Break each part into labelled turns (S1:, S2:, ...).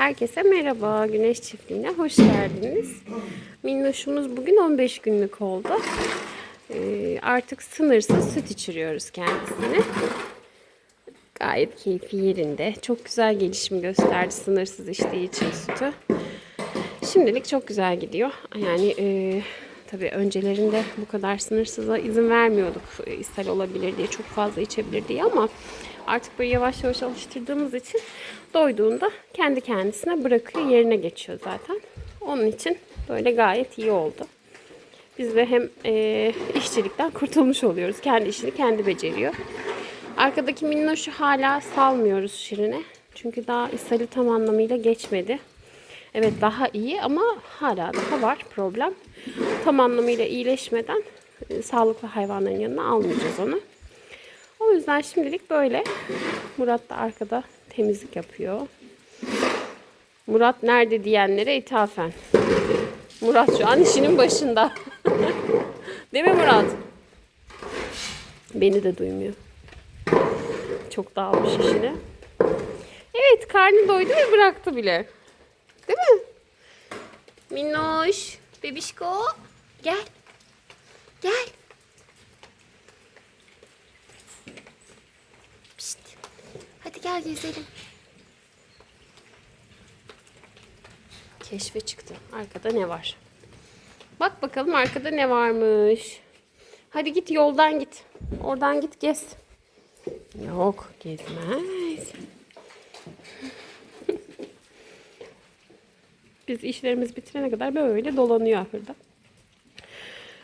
S1: Herkese merhaba. Güneş Çiftliği'ne hoş geldiniz. Minnoşumuz bugün 15 günlük oldu. Ee, artık sınırsız süt içiriyoruz kendisine. Gayet keyfi yerinde. Çok güzel gelişim gösterdi sınırsız içtiği için sütü. Şimdilik çok güzel gidiyor. Yani e, tabii öncelerinde bu kadar sınırsıza izin vermiyorduk. E, ishal olabilir diye, çok fazla içebilir diye ama artık böyle yavaş yavaş alıştırdığımız için doyduğunda kendi kendisine bırakıyor, yerine geçiyor zaten. Onun için böyle gayet iyi oldu. Biz de hem e, işçilikten kurtulmuş oluyoruz. Kendi işini kendi beceriyor. Arkadaki minnoşu hala salmıyoruz Şirin'e. Çünkü daha ishali tam anlamıyla geçmedi. Evet daha iyi ama hala daha var problem. Tam anlamıyla iyileşmeden e, sağlıklı hayvanların yanına almayacağız onu. O yüzden şimdilik böyle. Murat da arkada temizlik yapıyor. Murat nerede diyenlere ithafen. Murat şu an işinin başında. Değil mi Murat? Beni de duymuyor. Çok dağılmış işine. Evet karnı doydu ve bıraktı bile. Değil mi? Minnoş, bebişko. Gel. Gel. Pişt. Hadi gel gezelim. Keşfe çıktı. Arkada ne var? Bak bakalım arkada ne varmış. Hadi git yoldan git. Oradan git gez. Yok gezmez. Biz işlerimiz bitirene kadar böyle dolanıyor ahırda.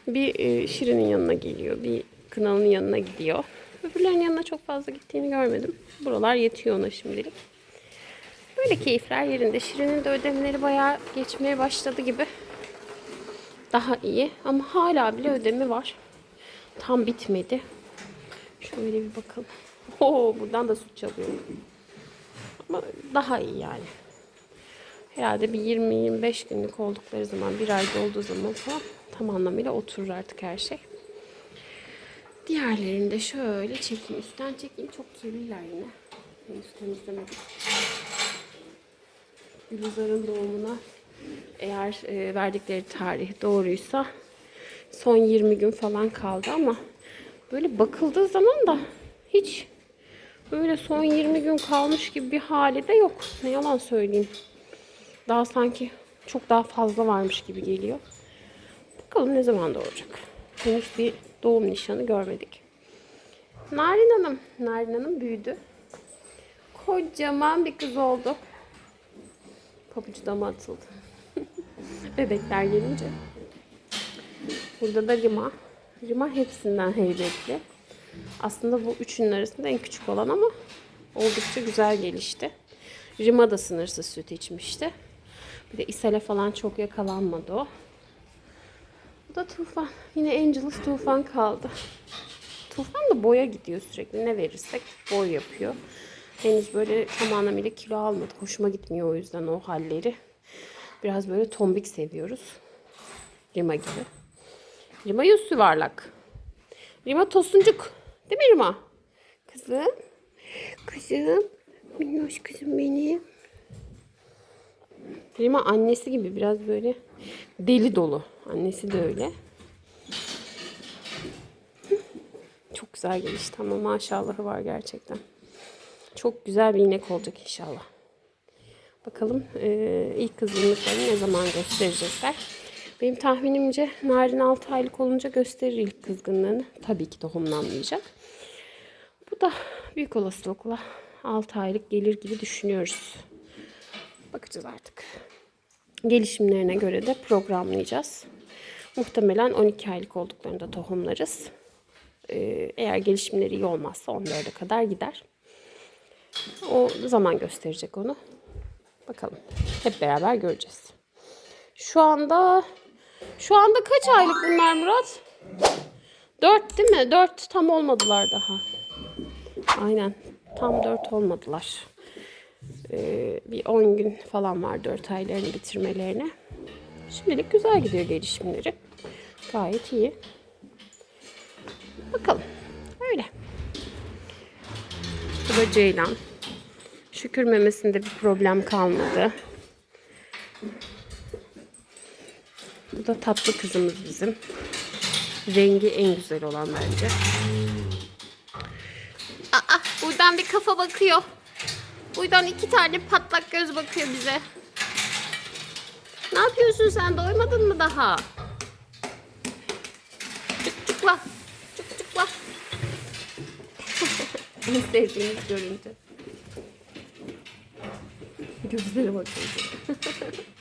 S1: Bir e, Şirin'in yanına geliyor. Bir Kınalı'nın yanına gidiyor. Öbürlerinin yanına çok fazla gittiğini görmedim. Buralar yetiyor ona şimdilik. Böyle keyifler yerinde. Şirin'in de ödemleri bayağı geçmeye başladı gibi. Daha iyi. Ama hala bile ödemi var. Tam bitmedi. Şöyle bir bakalım. Oo, buradan da süt çalıyor. Ama daha iyi yani. Herhalde bir 20-25 günlük oldukları zaman, bir ayda olduğu zaman falan tam anlamıyla oturur artık her şey. Diğerlerini de şöyle çekeyim. Üstten çekeyim. Çok kirliler yine. Henüz temizlemedim. Gülizar'ın doğumuna eğer e, verdikleri tarih doğruysa son 20 gün falan kaldı ama böyle bakıldığı zaman da hiç böyle son 20 gün kalmış gibi bir hali de yok. Ne yalan söyleyeyim. Daha sanki çok daha fazla varmış gibi geliyor. Bakalım ne zaman doğacak. Henüz bir doğum nişanı görmedik. Narin Hanım. Narin Hanım büyüdü. Kocaman bir kız oldu. Pabucu dama atıldı. Bebekler gelince. Burada da Rima. Rima hepsinden heybetli. Aslında bu üçünün arasında en küçük olan ama oldukça güzel gelişti. Rima da sınırsız süt içmişti. Bir de ishale falan çok yakalanmadı o. Da Tufan. Yine Angelus Tufan kaldı. Tufan da boya gidiyor sürekli. Ne verirsek boy yapıyor. Henüz böyle tam anlamıyla kilo almadı. Hoşuma gitmiyor o yüzden o halleri. Biraz böyle tombik seviyoruz. Rima gibi. Rima yüz yuvarlak. Rima tosuncuk. Değil mi Rima? Kızım. Kızım. Minnoş kızım benim. Rima annesi gibi biraz böyle deli dolu. Annesi de öyle. Çok güzel gelişti ama maşallahı var gerçekten. Çok güzel bir inek olacak inşallah. Bakalım e, ilk kızgınlıklarını ne zaman gösterecekler. Benim tahminimce Narin 6 aylık olunca gösterir ilk kızgınlığını. Tabii ki tohumlanmayacak. Bu da büyük olasılıkla 6 aylık gelir gibi düşünüyoruz. Bakacağız artık. Gelişimlerine göre de programlayacağız. Muhtemelen 12 aylık olduklarında tohumlarız. Ee, eğer gelişimleri iyi olmazsa 14'e kadar gider. O zaman gösterecek onu. Bakalım. Hep beraber göreceğiz. Şu anda şu anda kaç aylık bunlar Murat? 4 değil mi? 4 tam olmadılar daha. Aynen. Tam 4 olmadılar. Ee, bir 10 gün falan var 4 aylarını bitirmelerine. Şimdilik güzel gidiyor gelişimleri. Gayet iyi. Bakalım. Öyle. Bu da Ceylan. Şükür memesinde bir problem kalmadı. Bu da tatlı kızımız bizim. Rengi en güzel olan bence. Aa, buradan bir kafa bakıyor. Buradan iki tane patlak göz bakıyor bize. Ne yapıyorsun sen? Doymadın mı daha? Çık çıkla. Çık çıkla. en sevdiğimiz görüntü. Gözlere bakın.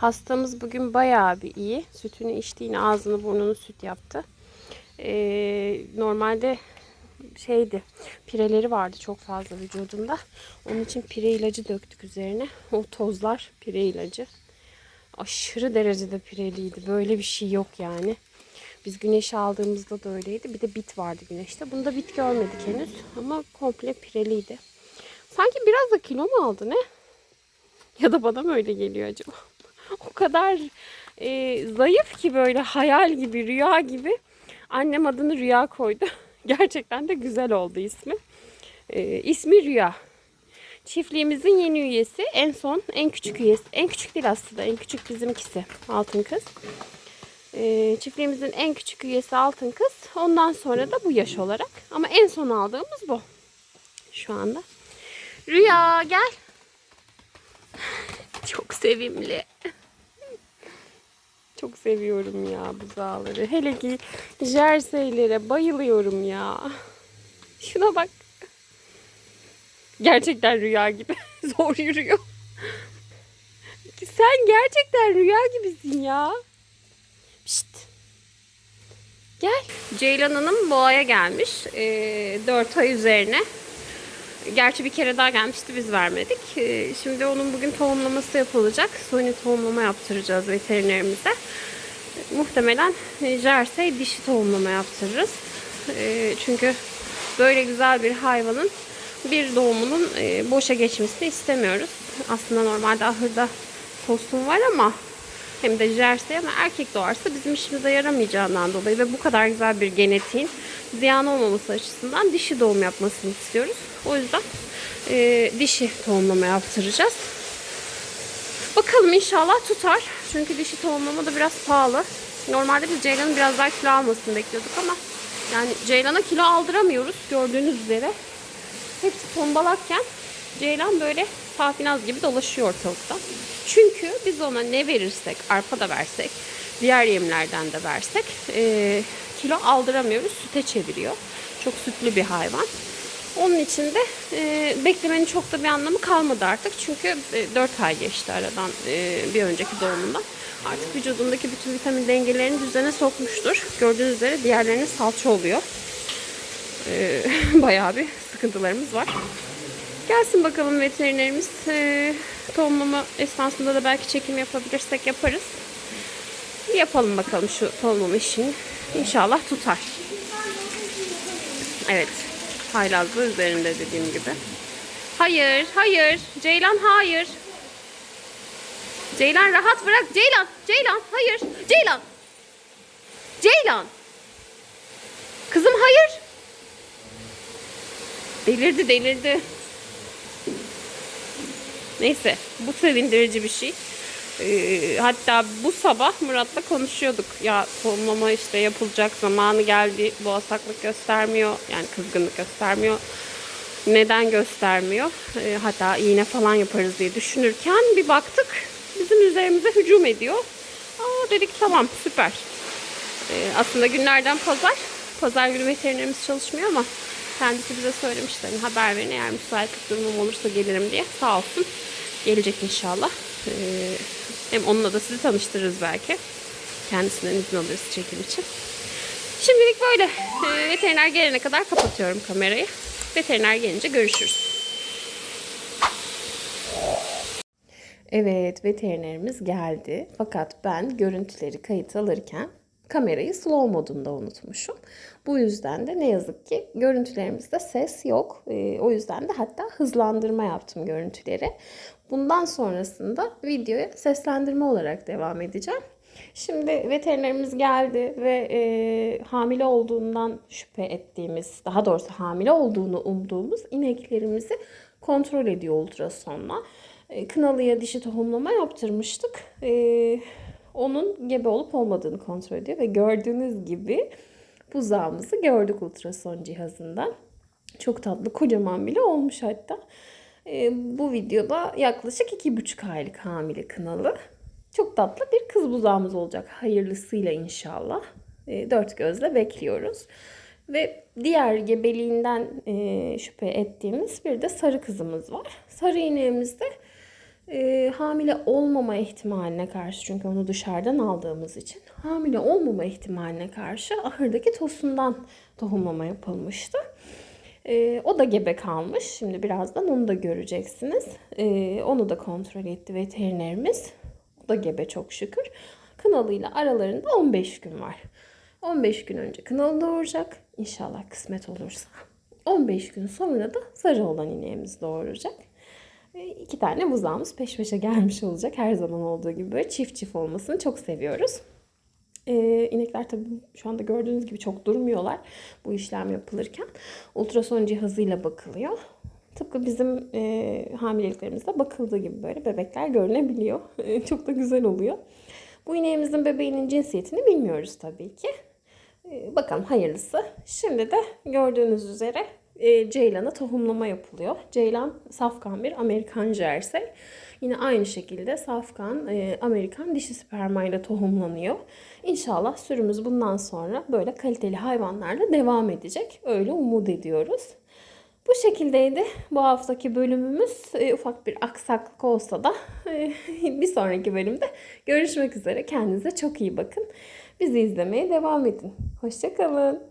S1: Hastamız bugün bayağı bir iyi. Sütünü içtiğini ağzını burnunu süt yaptı. Ee, normalde şeydi pireleri vardı çok fazla vücudunda. Onun için pire ilacı döktük üzerine. O tozlar pire ilacı. Aşırı derecede pireliydi. Böyle bir şey yok yani. Biz güneş aldığımızda da öyleydi. Bir de bit vardı güneşte. Bunda bit görmedik henüz. Ama komple pireliydi. Sanki biraz da kilo mu aldı ne? Ya da bana mı öyle geliyor acaba? o kadar e, zayıf ki böyle hayal gibi, rüya gibi. Annem adını Rüya koydu. Gerçekten de güzel oldu ismi. E, ismi Rüya. Çiftliğimizin yeni üyesi. En son en küçük üyesi. En küçük değil aslında. En küçük bizimkisi. Altın kız. E, çiftliğimizin en küçük üyesi Altın kız. Ondan sonra da bu yaş olarak. Ama en son aldığımız bu. Şu anda. Rüya gel. Çok sevimli. Çok seviyorum ya buzağları. Hele ki jerseylere bayılıyorum ya. Şuna bak. Gerçekten rüya gibi. Zor yürüyor. Sen gerçekten rüya gibisin ya. Şşt. Gel. Ceylan Hanım boğaya gelmiş. Ee, 4 ay üzerine. Gerçi bir kere daha gelmişti biz vermedik. Ee, Şimdi onun bugün tohumlaması yapılacak. Suni tohumlama yaptıracağız veterinerimize. Muhtemelen e, jersey dişi tohumlama yaptırırız. Ee, Çünkü böyle güzel bir hayvanın bir doğumunun e, boşa geçmesini istemiyoruz. Aslında normalde ahırda kostüm var ama hem de jersey ama erkek doğarsa bizim işimize yaramayacağından dolayı ve bu kadar güzel bir genetiğin ziyan olmaması açısından dişi doğum yapmasını istiyoruz. O yüzden e, dişi tohumlama yaptıracağız. Bakalım inşallah tutar. Çünkü dişi tohumlama da biraz pahalı. Normalde biz Ceylan'ın biraz daha kilo almasını bekliyorduk ama yani Ceylan'a kilo aldıramıyoruz gördüğünüz üzere. Hepsi tombalakken Ceylan böyle safinaz gibi dolaşıyor ortalıkta. Çünkü biz ona ne verirsek, arpa da versek, diğer yemlerden de versek e, kilo aldıramıyoruz. Süte çeviriyor. Çok sütlü bir hayvan. Onun için de e, beklemenin çok da bir anlamı kalmadı artık. Çünkü e, 4 ay geçti aradan e, bir önceki doğumundan. Artık vücudundaki bütün vitamin dengelerini düzene sokmuştur. Gördüğünüz üzere diğerlerine salça oluyor. E, bayağı bir sıkıntılarımız var. Gelsin bakalım veterinerimiz. E, tohumlama esnasında da belki çekim yapabilirsek yaparız. Yapalım bakalım şu tohumlama işini. İnşallah tutar. Evet. Haylazlı üzerinde dediğim gibi. Hayır, hayır. Ceylan hayır. Ceylan rahat bırak. Ceylan, Ceylan hayır. Ceylan. Ceylan. Kızım hayır. Delirdi, delirdi. Neyse, bu sevindirici bir şey. Ee, hatta bu sabah Murat'la konuşuyorduk. Ya tohumlama işte yapılacak zamanı geldi. Bu asaklık göstermiyor. Yani kızgınlık göstermiyor. Neden göstermiyor? Ee, hatta iğne falan yaparız diye düşünürken bir baktık bizim üzerimize hücum ediyor. Aa dedik tamam süper. Ee, aslında günlerden pazar. Pazar günü veterinerimiz çalışmıyor ama kendisi bize söylemişti. Hani haber verin eğer müsaitlik durumum olursa gelirim diye. Sağ olsun. Gelecek inşallah. Ee, hem onunla da sizi tanıştırırız belki. Kendisinden izin alırız çekim için. Şimdilik böyle. Ee, veteriner gelene kadar kapatıyorum kamerayı. Veteriner gelince görüşürüz. Evet, veterinerimiz geldi. Fakat ben görüntüleri kayıt alırken kamerayı slow modunda unutmuşum. Bu yüzden de ne yazık ki görüntülerimizde ses yok. Ee, o yüzden de hatta hızlandırma yaptım görüntüleri. Bundan sonrasında videoya seslendirme olarak devam edeceğim. Şimdi veterinerimiz geldi ve e, hamile olduğundan şüphe ettiğimiz, daha doğrusu hamile olduğunu umduğumuz ineklerimizi kontrol ediyor ultrasonla. E, kınalıya dişi tohumlama yaptırmıştık. E, onun gebe olup olmadığını kontrol ediyor ve gördüğünüz gibi buzağımızı gördük ultrason cihazından. Çok tatlı, kocaman bile olmuş hatta. E, bu videoda yaklaşık iki buçuk aylık hamile kınalı. Çok tatlı bir kız buzağımız olacak. Hayırlısıyla inşallah. E, dört gözle bekliyoruz. Ve diğer gebeliğinden e, şüphe ettiğimiz bir de sarı kızımız var. Sarı ineğimiz de e, hamile olmama ihtimaline karşı çünkü onu dışarıdan aldığımız için hamile olmama ihtimaline karşı ahırdaki tosundan tohumlama yapılmıştı. E, o da gebe kalmış. Şimdi birazdan onu da göreceksiniz. E, onu da kontrol etti veterinerimiz. O da gebe çok şükür. Kınalıyla aralarında 15 gün var. 15 gün önce kınalı doğuracak. İnşallah kısmet olursa. 15 gün sonra da sarı olan ineğimiz doğuracak. İki tane buzağımız peş peşe gelmiş olacak. Her zaman olduğu gibi böyle çift çift olmasını çok seviyoruz. Ee, inekler tabii şu anda gördüğünüz gibi çok durmuyorlar bu işlem yapılırken. Ultrason cihazıyla bakılıyor. Tıpkı bizim e, hamileliklerimizde bakıldığı gibi böyle bebekler görünebiliyor. Çok da güzel oluyor. Bu ineğimizin bebeğinin cinsiyetini bilmiyoruz tabii ki. E, bakalım hayırlısı. Şimdi de gördüğünüz üzere e, Ceylan'a tohumlama yapılıyor. Ceylan safkan bir Amerikan jersey. Yine aynı şekilde safkan e, Amerikan dişi spermayla tohumlanıyor. İnşallah sürümüz bundan sonra böyle kaliteli hayvanlarla devam edecek. Öyle umut ediyoruz. Bu şekildeydi bu haftaki bölümümüz. E, ufak bir aksaklık olsa da e, bir sonraki bölümde görüşmek üzere. Kendinize çok iyi bakın. Bizi izlemeye devam edin. Hoşçakalın.